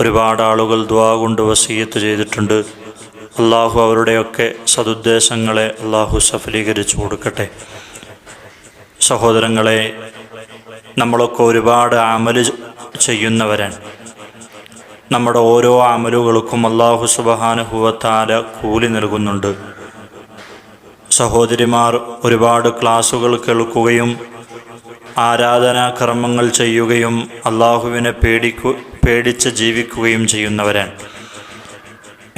ഒരുപാട് ആളുകൾ ദ്വാ കൊണ്ട് വസീയത്ത് ചെയ്തിട്ടുണ്ട്. അള്ളാഹു അവരുടെയൊക്കെ സതുദ്ദേശങ്ങളെ അള്ളാഹു സഫലീകരിച്ചു കൊടുക്കട്ടെ. സഹോദരങ്ങളെ നമ്മളൊക്കെ ഒരുപാട് അമൽ ചെയ്യുന്നവരാണ്. നമ്മുടെ ഓരോ അമലുകൾക്കും അള്ളാഹു സുബഹാനുഭവത്താല കൂലി നൽകുന്നുണ്ട്. സഹോദരിമാർ ഒരുപാട് ക്ലാസുകൾ കേൾക്കുകയും ആരാധനാ കർമ്മങ്ങൾ ചെയ്യുകയും അള്ളാഹുവിനെ പേടിക്കു പേടിച്ച് ജീവിക്കുകയും ചെയ്യുന്നവരാണ്.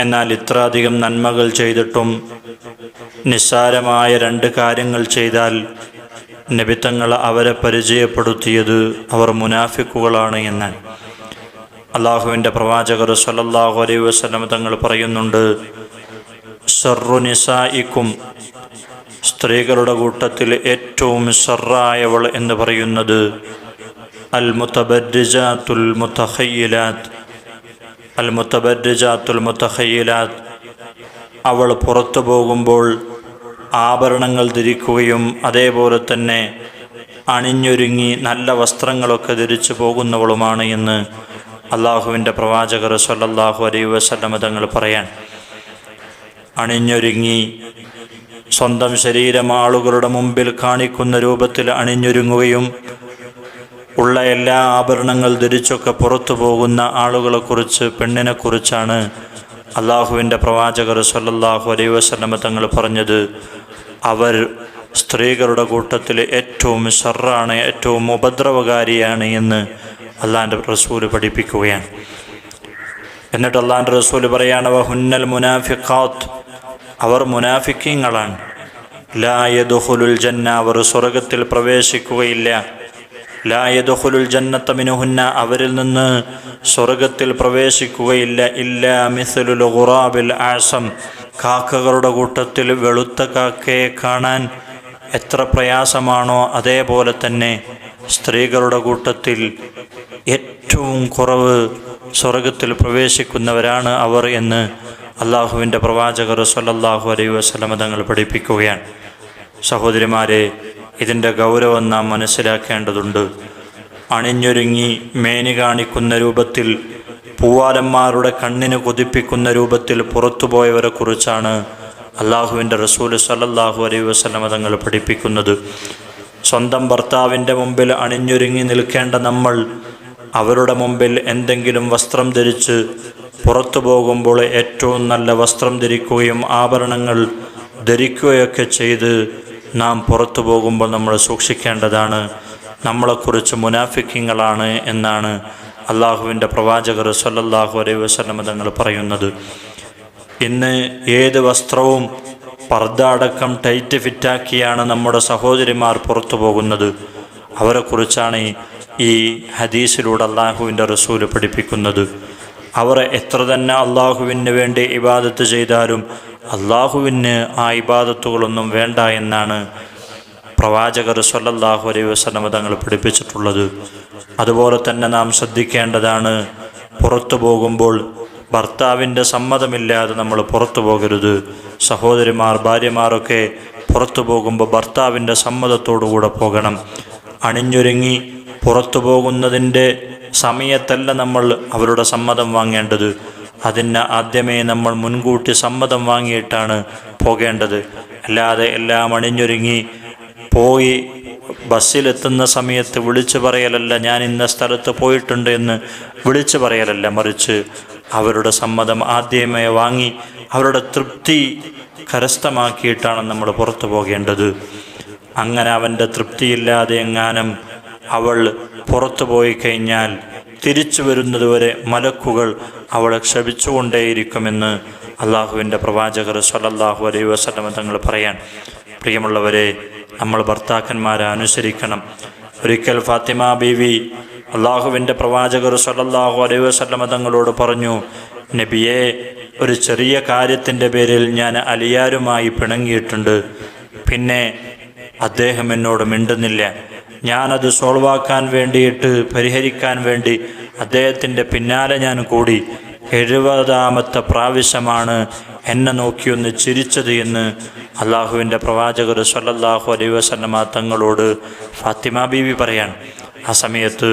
എന്നാൽ ഇത്ര അധികം നന്മകൾ ചെയ്തിട്ടും നിസ്സാരമായ രണ്ട് കാര്യങ്ങൾ ചെയ്താൽ നബിത്തങ്ങൾ അവരെ പരിചയപ്പെടുത്തിയത് അവർ മുനാഫിക്കുകളാണ് എന്ന് അള്ളാഹുവിന്റെ പ്രവാചകർ സല്ലല്ലാഹു അലൈഹി വസല്ലം തങ്ങൾ പറയുന്നുണ്ട് സർറുനിസായിക്കും സ്ത്രീകളുടെ കൂട്ടത്തിൽ ഏറ്റവും സെറായവൾ എന്ന് പറയുന്നത് അൽ المتخيلات المتبرجات المتخيلات. അവൾ പുറത്തു പോകുമ്പോൾ ആഭരണങ്ങൾ ധരിക്കുകയും അതേപോലെ തന്നെ അണിഞ്ഞൊരുങ്ങി നല്ല വസ്ത്രങ്ങളൊക്കെ ധരിച്ചു പോകുന്നവളുമാണ് എന്ന് അള്ളാഹുവിന്റെ പ്രവാചകർ സല്ലല്ലാഹു അലൈഹി വസല്ലമ തങ്ങൾ പറയാൻ. അണിഞ്ഞൊരുങ്ങി സ്വന്തം ശരീരം ആളുകളുടെ മുമ്പിൽ കാണിക്കുന്ന രൂപത്തിൽ അണിഞ്ഞൊരുങ്ങുകയും ഉള്ള എല്ലാ ആഭരണങ്ങൾ ധരിച്ചൊക്കെ പുറത്തു പോകുന്ന ആളുകളെക്കുറിച്ച് പെണ്ണിനെക്കുറിച്ചാണ് അള്ളാഹുവിന്റെ പ്രവാചകർ സല്ലല്ലാഹു അലൈ വസല്ലമ തങ്ങൾ പറഞ്ഞത്. അവർ സ്ത്രീകളുടെ കൂട്ടത്തിൽ ഏറ്റവും ഷർറാണ് ഏറ്റവും ഉപദ്രവകാരിയാണ് എന്ന് അള്ളാന്റെ റസൂൽ പഠിപ്പിക്കുകയാണ്. എന്നിട്ട് അള്ളാന്റെ റസൂൽ പറയാണ് ഹുന്നൽ മുനാഫിഖാത്ത്. അവർ മുനാഫിക്കീങ്ങളാണ്. ലായദുഹുലുൽ ജന്ന അവർ സ്വർഗത്തിൽ പ്രവേശിക്കുകയില്ല. ലായദുഹുലുൽ ജന്നത്ത മിനുഹുന്ന അവരിൽ നിന്ന് സ്വർഗത്തിൽ പ്രവേശിക്കുകയില്ല. ഇല്ല മിസലുൽ ഖുറാബിൽ ആസം കാക്കകളുടെ കൂട്ടത്തിൽ വെളുത്ത കാക്കയെ കാണാൻ എത്ര പ്രയാസമാണോ അതേപോലെ തന്നെ സ്ത്രീകളുടെ കൂട്ടത്തിൽ ഏറ്റവും കുറവ് സ്വർഗത്തിൽ പ്രവേശിക്കുന്നവരാണ് അവർ എന്ന് അള്ളാഹുവിന്റെ പ്രവാചകർ സല്ലല്ലാഹു അലൈഹി വസല്ലമ തങ്ങൾ പഠിപ്പിക്കുകയാണ്. സഹോദരിമാരെ ഇതിന്റെ ഗൗരവം നാം മനസ്സിലാക്കേണ്ടതുണ്ട്. അണിഞ്ഞൊരുങ്ങി മേനി കാണിക്കുന്ന രൂപത്തിൽ പൂവാലന്മാരുടെ കണ്ണിന് കൊതിപ്പിക്കുന്ന രൂപത്തിൽ പുറത്തുപോയവരെ കുറിച്ചാണ് അള്ളാഹുവിന്റെ റസൂൽ സല്ലല്ലാഹു അലൈ വസല്ലമ തങ്ങൾ പഠിപ്പിക്കുന്നത്. സ്വന്തം ഭർത്താവിന്റെ മുമ്പിൽ അണിഞ്ഞൊരുങ്ങി നിൽക്കേണ്ട നമ്മൾ അവരുടെ മുമ്പിൽ എന്തെങ്കിലും വസ്ത്രം ധരിച്ച് പുറത്തു പോകുമ്പോൾ ഏറ്റവും നല്ല വസ്ത്രം ധരിക്കുകയും ആഭരണങ്ങൾ ധരിക്കുകയൊക്കെ ചെയ്ത് നാം പുറത്തു പോകുമ്പോൾ നമ്മൾ സൂക്ഷിക്കേണ്ടതാണ് നമ്മളെക്കുറിച്ച് മുനാഫിക്കിങ്ങളാണ് എന്നാണ് അള്ളാഹുവിന്റെ പ്രവാചകർ സല്ലല്ലാഹു അലൈഹി വസല്ലം തങ്ങൾ പറയുന്നത്. ഇന്ന് ഏത് വസ്ത്രവും പർദ്ദ അടക്കം ടൈറ്റ് ഫിറ്റാക്കിയാണ് നമ്മുടെ സഹോദരിമാർ പുറത്തു പോകുന്നത്. അവരെക്കുറിച്ചാണ് ഈ ഹദീസിലൂടെ അള്ളാഹുവിന്റെ റസൂൽ പഠിപ്പിക്കുന്നത്. അവർ എത്ര തന്നെ അള്ളാഹുവിന് വേണ്ടി ഇബാദത്ത് ചെയ്താലും അള്ളാഹുവിന് ആ ഇബാദത്തുകളൊന്നും വേണ്ട എന്നാണ് പ്രവാചകർ സല്ലല്ലാഹു അലൈഹി വസല്ലമ തങ്ങൾ പഠിപ്പിച്ചിട്ടുള്ളത്. അതുപോലെ തന്നെ നാം ശ്രദ്ധിക്കേണ്ടതാണ് പുറത്തു പോകുമ്പോൾ ഭർത്താവിന്റെ സമ്മതമില്ലാതെ നമ്മൾ പുറത്തു പോകരുത്. സഹോദരിമാർ ഭാര്യമാരൊക്കെ പുറത്തു പോകുമ്പോൾ ഭർത്താവിന്റെ സമ്മതത്തോടുകൂടെ പോകണം. അണിഞ്ഞൊരുങ്ങി പുറത്തു പോകുന്നതിന്റെ സമയത്തല്ല നമ്മൾ അവരുടെ സമ്മതം വാങ്ങേണ്ടത്. അതിന് ആദ്യമേ നമ്മൾ മുൻകൂട്ടി സമ്മതം വാങ്ങിയിട്ടാണ് പോകേണ്ടത്. അല്ലാതെ എല്ലാം അണിഞ്ഞൊരുങ്ങി പോയി ബസ്സിലെത്തുന്ന സമയത്ത് വിളിച്ചു പറയലല്ല ഞാൻ ഇന്ന സ്ഥലത്ത് പോയിട്ടുണ്ട് എന്ന് വിളിച്ചു പറയലല്ല. മറിച്ച് അവരുടെ സമ്മതം ആദ്യമേ വാങ്ങി അവരുടെ തൃപ്തി കരസ്ഥമാക്കിയിട്ടാണ് നമ്മൾ പുറത്തു പോകേണ്ടത്. അങ്ങനെ അവന്റെ തൃപ്തിയില്ലാതെ എങ്ങാനും അവൾ പുറത്തു പോയി കഴിഞ്ഞാൽ തിരിച്ചു വരുന്നതുവരെ മലക്കുകൾ അവളെ ക്ഷപിച്ചുകൊണ്ടേയിരിക്കുമെന്ന് അള്ളാഹുവിന്റെ പ്രവാചകർ സല്ലല്ലാഹു അലൈ വസ്ലമ തങ്ങൾ പറയാൻ പ്രിയമുള്ളവരെ നമ്മൾ ഭർത്താക്കന്മാരെ അനുസരിക്കണം. ഒരിക്കൽ ഫാത്തിമ ബീവി അള്ളാഹുവിന്റെ പ്രവാചകർ സല്ലല്ലാഹു അലൈ വസ്ലമ തങ്ങളോട് പറഞ്ഞു നബിയെ ഒരു ചെറിയ കാര്യത്തിന്റെ പേരിൽ ഞാൻ അലിയാരുമായി പിണങ്ങിയിട്ടുണ്ട്. പിന്നെ അദ്ദേഹം എന്നോട് മിണ്ടുന്നില്ല. ഞാനത് സോൾവാക്കാൻ വേണ്ടിയിട്ട് പരിഹരിക്കാൻ വേണ്ടി അദ്ദേഹത്തിന്റെ പിന്നാലെ ഞാൻ കൂടി എഴുപതാമത്തെ പ്രാവശ്യമാണ് എന്നെ നോക്കിയൊന്ന് ചിരിച്ചത് എന്ന് അള്ളാഹുവിന്റെ പ്രവാചകർ സല്ലല്ലാഹു അലൈ വസല്ലമ തങ്ങളോട് ഫാത്തിമ ബീവി പറയാണ്. ആ സമയത്ത്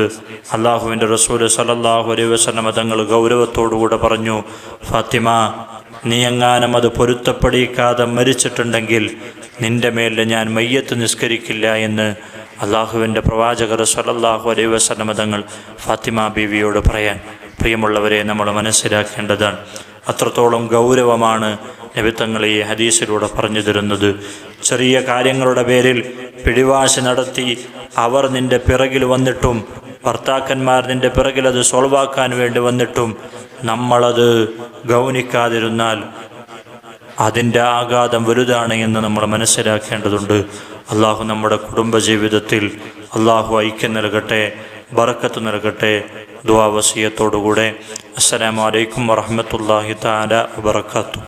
അള്ളാഹുവിന്റെ റസൂൽ സല്ലല്ലാഹു അലൈ വസല്ലമ തങ്ങൾ ഗൗരവത്തോടുകൂടെ പറഞ്ഞു ഫാത്തിമ നീ എങ്ങാനും അത് പൊരുത്തപ്പെടിക്കാതെ മരിച്ചിട്ടുണ്ടെങ്കിൽ നിന്റെ മേലിൽ ഞാൻ മയ്യത്ത് നിസ്കരിക്കില്ല എന്ന് അള്ളാഹുവിന്റെ പ്രവാചകർ സലല്ലാഹു അലൈഹി വസല്ലമ തങ്ങൾ ഫാത്തിമ ബീവിയോട് പറയാൻ പ്രിയമുള്ളവരെ നമ്മൾ മനസ്സിലാക്കേണ്ടതാണ്. അത്രത്തോളം ഗൗരവമാണ് നബിത്തങ്ങൾ ഈ ഹദീസിലൂടെ പറഞ്ഞു തരുന്നത്. ചെറിയ കാര്യങ്ങളുടെ പേരിൽ പിടിവാശി നടത്തി അവർ നിന്റെ പിറകിൽ വന്നിട്ടും ഭർത്താക്കന്മാർ നിന്റെ പിറകിൽ അത് സോൾവാക്കാൻ വേണ്ടി വന്നിട്ടും നമ്മളത് ഗൗനിക്കാതിരുന്നാൽ അതിന്റെ ആഘാതം വലുതാണ് എന്ന് നമ്മൾ മനസ്സിലാക്കേണ്ടതുണ്ട്. അള്ളാഹു നമ്മുടെ കുടുംബജീവിതത്തിൽ അള്ളാഹു ഐക്യം നൽകട്ടെ ബറക്കത്ത് നൽകട്ടെ ദ്വാവസീയത്തോടുകൂടെ അസ്സലാമലൈക്കും വറഹമത്തല്ലാഹി താല വബർക്കാത്തു